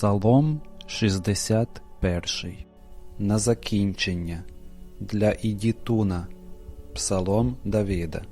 Псалом 61. На закінчення для Ідітуна. Псалом Давида.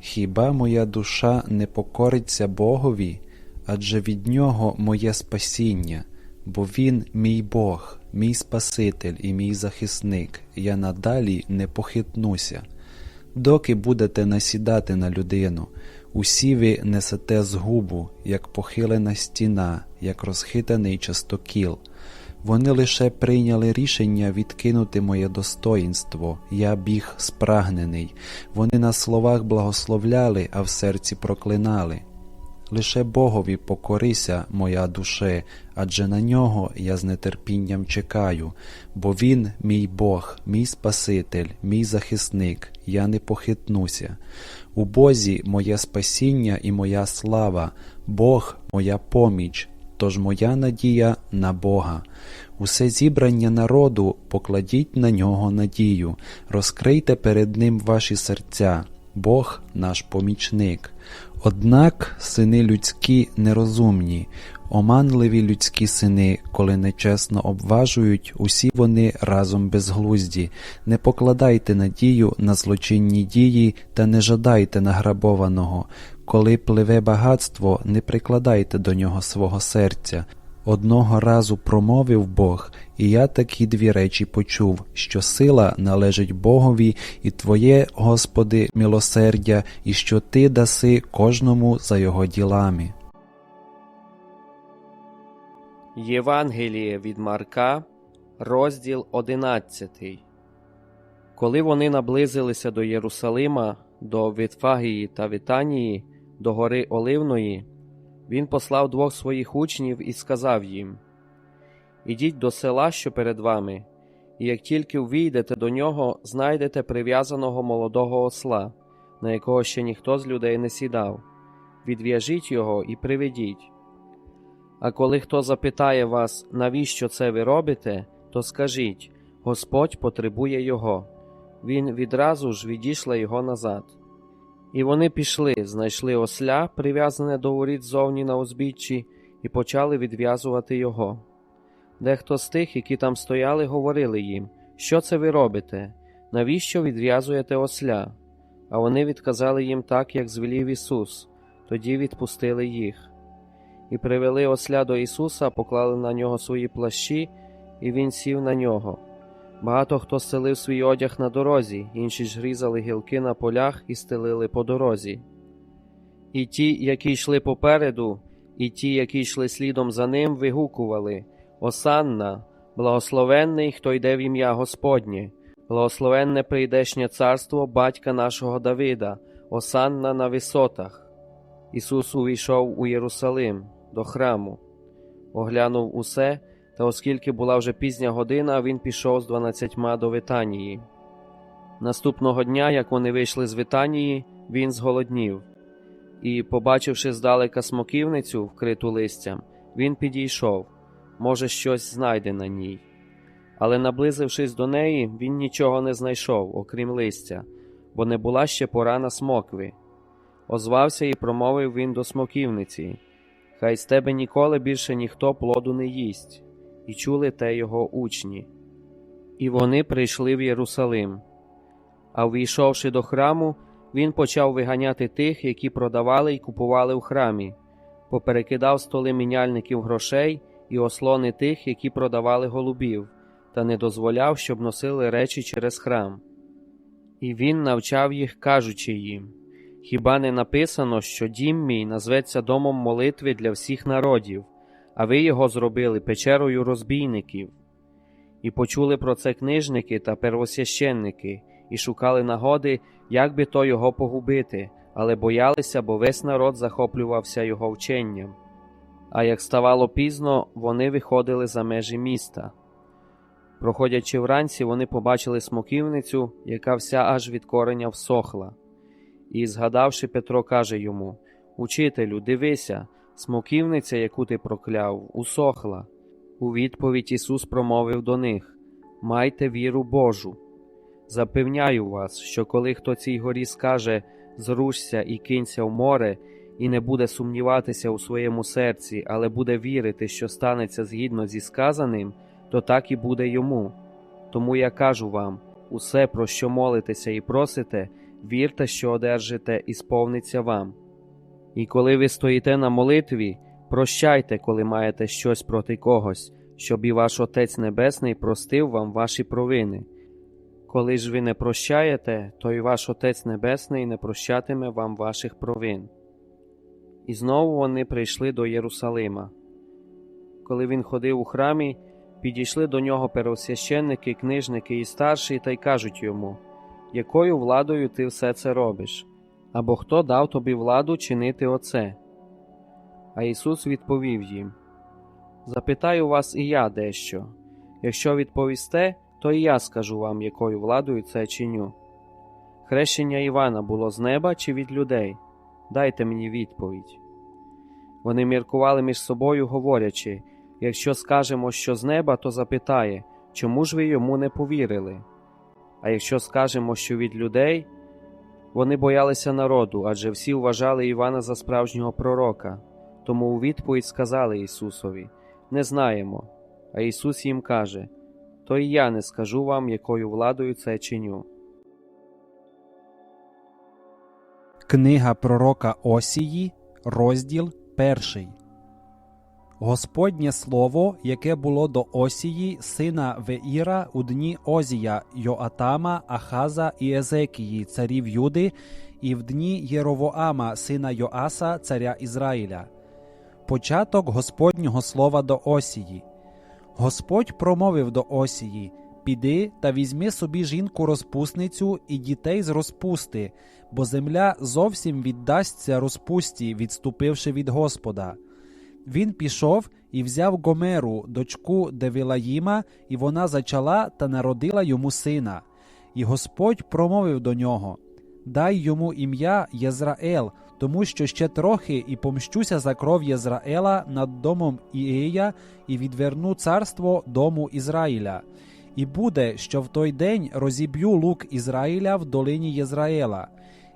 Хіба моя душа не покориться Богові, адже від нього моє спасіння, бо Він мій Бог, мій Спаситель і мій захисник, я надалі не похитнуся. Доки будете насідати на людину, усі ви несете згубу, як похилена стіна, як розхитаний частокіл. Вони лише прийняли рішення відкинути моє достоїнство, я біг спрагнений. Вони на словах благословляли, а в серці проклинали. Лише Богові покорися, моя душе, адже на нього я з нетерпінням чекаю, бо Він мій Бог, мій Спаситель, мій захисник, я не похитнуся. У Бозі моє спасіння і моя слава, Бог моя поміч, тож моя надія на Бога. Усе зібрання народу покладіть на нього надію, розкрийте перед Ним ваші серця. Бог наш помічник. Однак сини людські нерозумні, оманливі людські сини, коли нечесно обважують, усі вони разом безглузді. Не покладайте надію на злочинні дії та не жадайте награбованого. Коли пливе багатство, не прикладайте до нього свого серця. Одного разу промовив Бог, і я такі дві речі почув, що сила належить Богові, і Твоє, Господи, милосердя, і що Ти даси кожному за його ділами. Євангеліє від Марка, розділ 11. Коли вони наблизилися до Єрусалима, до Вітфагії та Вітанії, до гори Оливної, він послав двох своїх учнів і сказав їм: Ідіть до села, що перед вами, і як тільки увійдете до нього, знайдете прив'язаного молодого осла, на якого ще ніхто з людей не сідав. Відв'яжіть його і приведіть. А коли хто запитає вас, навіщо це ви робите, то скажіть Господь потребує його. Він відразу ж відійшла його назад. І вони пішли, знайшли осля, прив'язане до воріт зовні на узбіччі, і почали відв'язувати його. Дехто з тих, які там стояли, говорили їм, що це ви робите? Навіщо відв'язуєте осля? А вони відказали їм так, як звелів Ісус, тоді відпустили їх. І привели осля до Ісуса, поклали на нього свої плащі, і Він сів на нього. Багато хто стелив свій одяг на дорозі, інші ж різали гілки на полях і стелили по дорозі. І ті, які йшли попереду, і ті, які йшли слідом за ним, вигукували Осанна, благословенний, хто йде в ім'я Господнє, благословенне прийдешнє царство батька нашого Давида, Осанна на висотах. Ісус увійшов у Єрусалим до храму, оглянув усе. Та оскільки була вже пізня година, він пішов з дванадцятьма до Витанії. Наступного дня, як вони вийшли з Витанії, він зголоднів, і, побачивши здалека смоківницю, вкриту листям, він підійшов може, щось знайде на ній. Але, наблизившись до неї, він нічого не знайшов, окрім листя, бо не була ще пора на смокви. Озвався і промовив він до смоківниці Хай з тебе ніколи більше ніхто плоду не їсть і чули те його учні. І вони прийшли в Єрусалим. А ввійшовши до храму, він почав виганяти тих, які продавали і купували в храмі, поперекидав столи міняльників грошей і ослони тих, які продавали голубів, та не дозволяв, щоб носили речі через храм. І він навчав їх, кажучи їм Хіба не написано, що дім мій назветься домом молитви для всіх народів? А ви його зробили печерою розбійників. І почули про це книжники та первосвященники, і шукали нагоди, як би то його погубити, але боялися, бо весь народ захоплювався його вченням. А як ставало пізно, вони виходили за межі міста. Проходячи вранці, вони побачили смоківницю, яка вся аж від кореня всохла. І, згадавши, Петро каже йому Учителю, дивися, Смоківниця, яку ти прокляв, усохла. У відповідь Ісус промовив до них Майте віру Божу. Запевняю вас, що коли хто цій горі скаже зрушся і кинься в море, і не буде сумніватися у своєму серці, але буде вірити, що станеться згідно зі сказаним, то так і буде йому. Тому я кажу вам: усе, про що молитеся і просите, вірте, що одержите, і сповниться вам. І коли ви стоїте на молитві, прощайте, коли маєте щось проти когось, щоб і ваш Отець Небесний простив вам ваші провини. Коли ж ви не прощаєте, то і ваш Отець Небесний не прощатиме вам ваших провин. І знову вони прийшли до Єрусалима. Коли він ходив у храмі, підійшли до нього первосвященники, книжники і старші та й кажуть йому, якою владою ти все це робиш? Або хто дав тобі владу чинити оце? А Ісус відповів їм: Запитаю вас і я дещо. Якщо відповісте, то і я скажу вам, якою владою це чиню. Хрещення Івана було з неба чи від людей? Дайте мені відповідь. Вони міркували між собою, говорячи якщо скажемо, що з неба, то запитає, чому ж ви йому не повірили? А якщо скажемо, що від людей, вони боялися народу, адже всі вважали Івана за справжнього пророка, тому у відповідь сказали Ісусові Не знаємо. А Ісус їм каже То і я не скажу вам, якою владою це чиню. Книга пророка Осії, розділ перший. Господнє слово, яке було до Осії, сина Веїра у дні Озія, Йоатама, Ахаза і Езекії, царів Юди, і в дні Єровоама, сина Йоаса, царя Ізраїля. Початок Господнього слова до Осії. Господь промовив до Осії: Піди та візьми собі жінку розпусницю і дітей з розпусти, бо земля зовсім віддасться розпусті, відступивши від Господа. Він пішов і взяв Гомеру, дочку Девілаїма, і вона зачала та народила йому сина. І Господь промовив до нього: Дай йому ім'я Єзраел, тому що ще трохи і помщуся за кров Єзраела над домом Іея і відверну царство дому Ізраїля. І буде, що в той день розіб'ю лук Ізраїля в долині Єзраїла.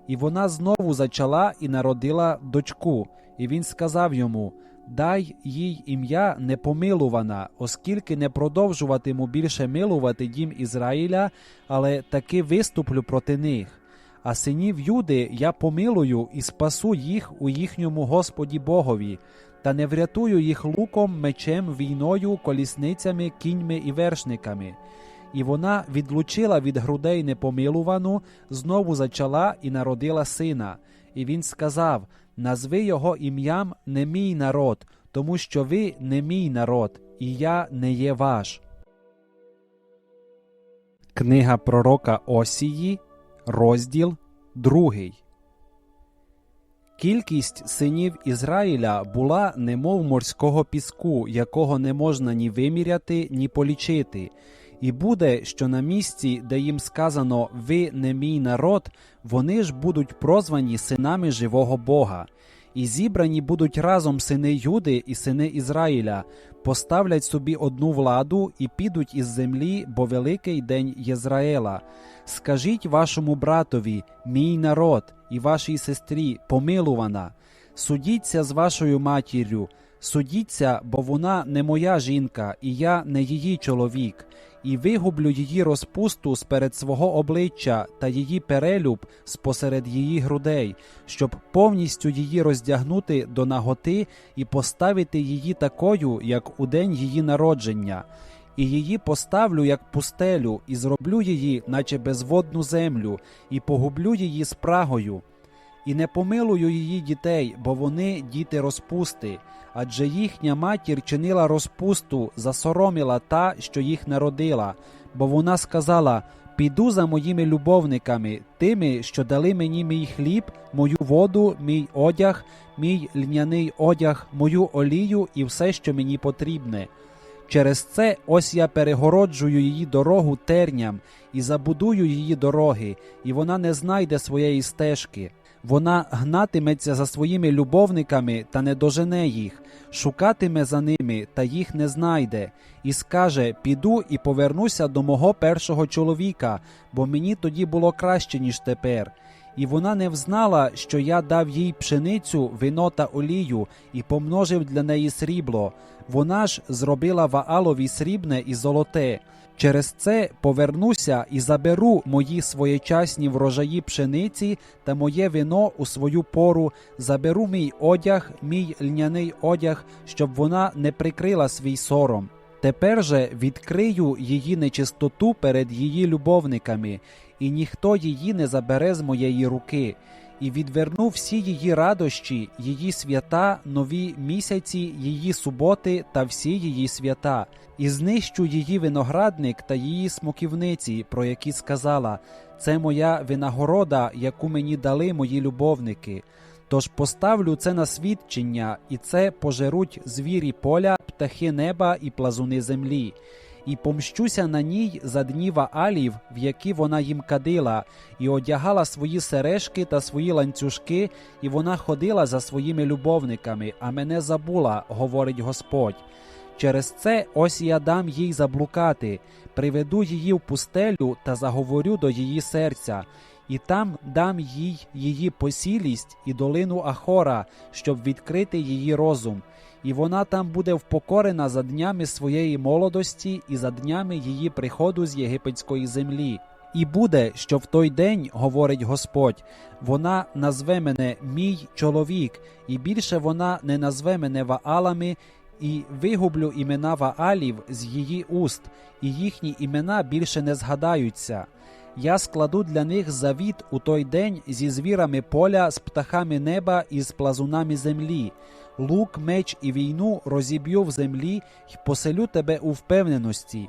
І вона знову зачала і народила дочку. І він сказав йому: Дай їй ім'я непомилувана, оскільки не продовжуватиму більше милувати дім Ізраїля, але таки виступлю проти них. А синів Юди я помилую і спасу їх у їхньому Господі Богові, та не врятую їх луком, мечем, війною, колісницями, кіньми і вершниками. І вона відлучила від грудей непомилувану, знову зачала і народила сина. І він сказав: Назви його ім'ям не мій народ, тому що ви не мій народ, і я не є ваш. Книга пророка Осії, розділ другий. Кількість синів Ізраїля була немов морського піску, якого не можна ні виміряти, ні полічити. І буде, що на місці, де їм сказано Ви не мій народ, вони ж будуть прозвані синами живого Бога. І зібрані будуть разом сини Юди і сини Ізраїля, поставлять собі одну владу і підуть із землі, бо великий день Єзраїла. Скажіть вашому братові, мій народ, і вашій сестрі, помилувана. Судіться з вашою матір'ю, судіться, бо вона не моя жінка, і я не її чоловік, і вигублю її розпусту сперед свого обличчя та її перелюб спосеред її грудей, щоб повністю її роздягнути до наготи і поставити її такою, як у день її народження. І її поставлю як пустелю, і зроблю її, наче безводну землю, і погублю її спрагою. І не помилую її дітей, бо вони діти розпусти, адже їхня матір чинила розпусту, засоромила та, що їх народила, бо вона сказала: Піду за моїми любовниками, тими, що дали мені мій хліб, мою воду, мій одяг, мій льняний одяг, мою олію і все, що мені потрібне. Через це ось я перегороджую її дорогу терням і забудую її дороги, і вона не знайде своєї стежки. Вона гнатиметься за своїми любовниками та не дожене їх, шукатиме за ними та їх не знайде, і скаже: Піду і повернуся до мого першого чоловіка, бо мені тоді було краще, ніж тепер. І вона не взнала, що я дав їй пшеницю, вино та олію, і помножив для неї срібло. Вона ж зробила Ваалові срібне і золоте. Через це повернуся і заберу мої своєчасні врожаї пшениці та моє вино у свою пору, заберу мій одяг, мій льняний одяг, щоб вона не прикрила свій сором. Тепер же відкрию її нечистоту перед її любовниками, і ніхто її не забере з моєї руки, і відверну всі її радощі, її свята, нові місяці, її суботи та всі її свята, і знищу її виноградник та її смоківниці, про які сказала: це моя винагорода, яку мені дали мої любовники. Тож поставлю це на свідчення, і це пожеруть звірі поля, птахи неба і плазуни землі. І помщуся на ній за дні Ваалів, в які вона їм кадила, і одягала свої сережки та свої ланцюжки, і вона ходила за своїми любовниками, а мене забула, говорить Господь. Через це ось я дам їй заблукати, приведу її в пустелю та заговорю до її серця, і там дам їй її посілість і долину Ахора, щоб відкрити її розум. І вона там буде впокорена за днями своєї молодості і за днями її приходу з єгипетської землі. І буде, що в той день, говорить Господь, вона назве мене мій чоловік, і більше вона не назве мене Ваалами, і вигублю імена Ваалів з її уст, і їхні імена більше не згадаються. Я складу для них завіт у той день зі звірами поля, з птахами неба і з плазунами землі. Лук, меч і війну розіб'ю в землі й поселю тебе у впевненості.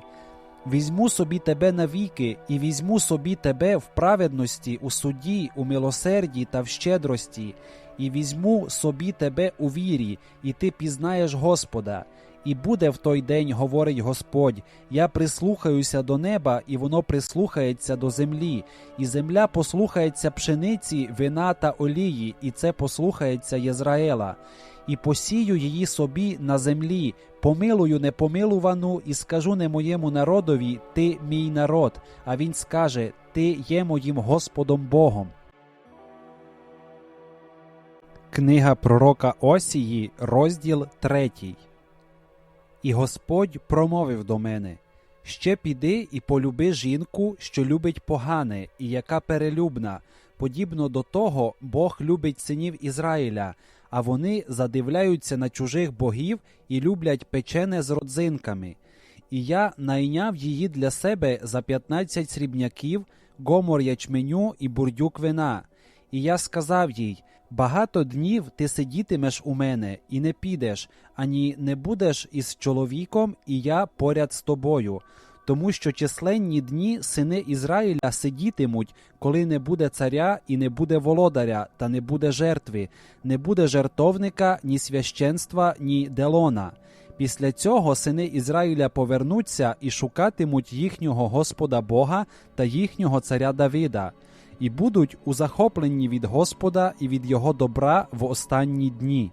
Візьму собі тебе навіки, і візьму собі тебе в праведності, у суді, у милосерді та в щедрості, і візьму собі тебе у вірі, і ти пізнаєш Господа. І буде в той день, говорить Господь, я прислухаюся до неба, і воно прислухається до землі, і земля послухається пшениці, вина та олії, і це послухається Єзраїла. І посію її собі на землі, помилую непомилувану, і скажу не моєму народові, ти мій народ. А він скаже: Ти є моїм Господом Богом. Книга пророка Осії, розділ третій. І Господь промовив до мене: Ще піди і полюби жінку, що любить погане, і яка перелюбна. Подібно до того, Бог любить синів Ізраїля, а вони задивляються на чужих богів і люблять печене з родзинками. І я найняв її для себе за 15 срібняків, гомор ячменю і бурдюк вина. І я сказав їй: Багато днів ти сидітимеш у мене і не підеш, ані не будеш із чоловіком, і я поряд з тобою. Тому що численні дні сини Ізраїля сидітимуть, коли не буде царя і не буде володаря, та не буде жертви, не буде жертовника, ні священства, ні делона. Після цього сини Ізраїля повернуться і шукатимуть їхнього Господа Бога та їхнього царя Давида, і будуть у захопленні від Господа і від його добра в останні дні.